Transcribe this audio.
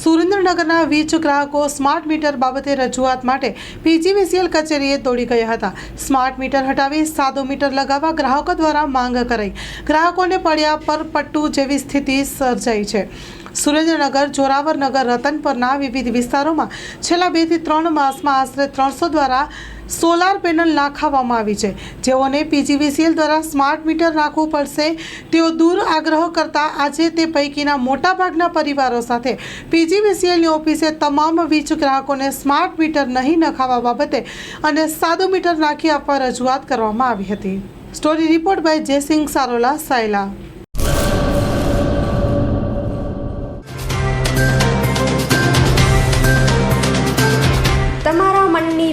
સુરેન્દ્રનગરના વીજ ગ્રાહકો સ્માર્ટ મીટર બાબતે રજૂઆત માટે પીજીવીસીએલ કચેરીએ દોડી ગયા હતા. સ્માર્ટ મીટર હટાવી સાદો મીટર લગાવવા ગ્રાહકો દ્વારા માંગ કરાઈ. ગ્રાહકોને પડ્યા પર પટ્ટુ જેવી સ્થિતિ સર્જાઈ છે. સુરેન્દ્રનગર, જોરાવરનગર, રતનપરના વિવિધ વિસ્તારોમાં છેલ્લા બેથી ત્રણ માસમાં આશરે ત્રણસો દ્વારા સોલાર પેનલ નાખાવવામાં આવી છે. જેઓને પીજીવીસીએલ દ્વારા સ્માર્ટ મીટર નાખવું પડશે. તેઓ દૂર આગ્રહ કરતા આજે તે પૈકીના મોટાભાગના પરિવારો સાથે પીજીવીસીએલની ઓફિસે તમામ વીજ ગ્રાહકોને સ્માર્ટ મીટર નહીં નખાવા બાબતે અને સાદું મીટર નાખી આપવા રજૂઆત કરવામાં આવી હતી. Story report by Jaysinh Sarola, Sayla.